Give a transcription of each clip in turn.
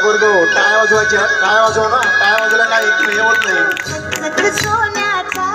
टाळ्याच्या करतो हो, टाळ्या वाजवायच्या टाळ्या वाजवा ना टाळ्या वाजवल्या काय एक हे होत नाही. झकझक सोन्याचा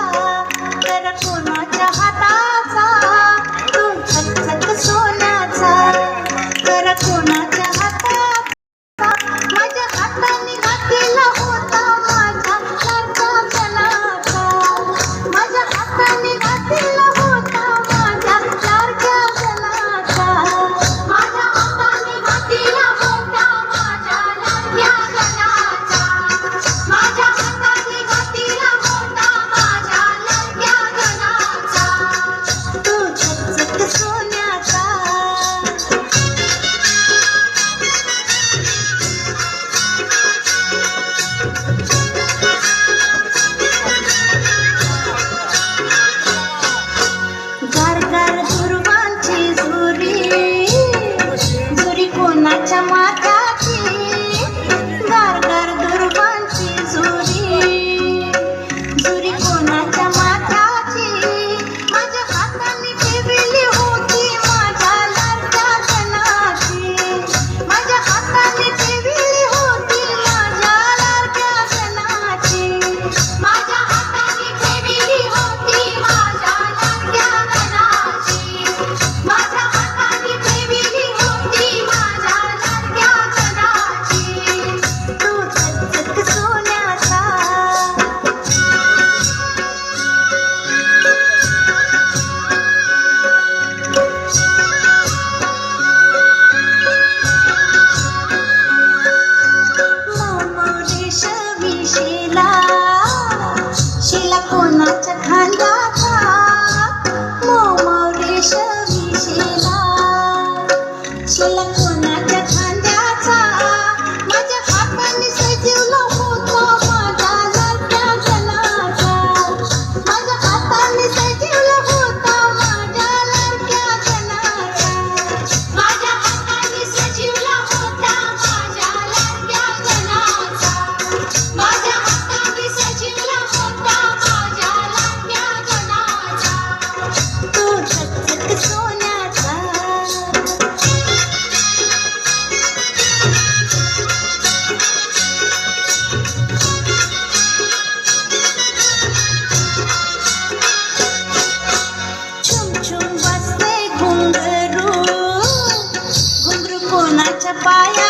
कोणाच्या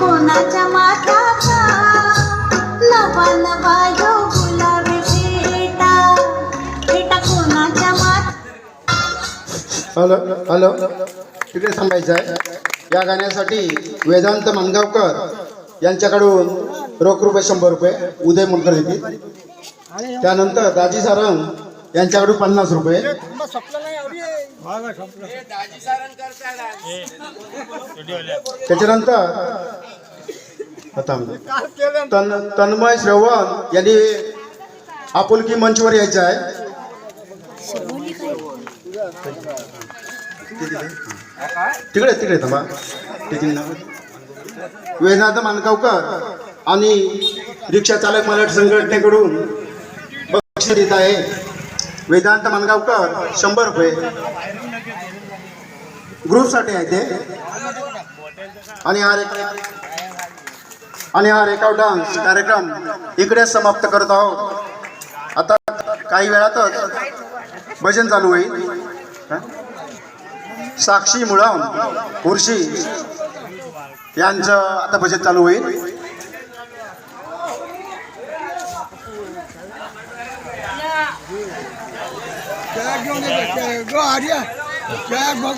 कोणाच्या माताचा नवा नवा यो गुलाब फेटा. बेटा कोणाच्या मात हॅलो हॅलो. तिकडे थांबायचं आहे. या गाण्यासाठी वेदांत मानगावकर यांच्याकडून रोख रुपये शंभर रुपये उदय मुलकर येतील त्यानंतर दाजी सारंग यांच्याकडून पन्नास रुपये. त्याच्यानंतर तन तन्मय श्रवण यांनी आपुलकी मंचवर यायचं आहे. तिकडे तिकडे थांबा. नाव. वेदांत मानगावकर आणि रिक्षा चालक मराठी संघटनेकडून बक्षीस देत आहे. वेदांत मानगावकर शंभर रुपये. ग्रुपसाठी आहे ते. आणि हा आणि हा रेकाव डान्स कार्यक्रम इकडे समाप्त करत आहोत आता काही वेळातच भजन चालू होईल साक्षी मुळाम उर्शी यांचं आता भजन चालू होईल त्याला गो आर्या काय बघ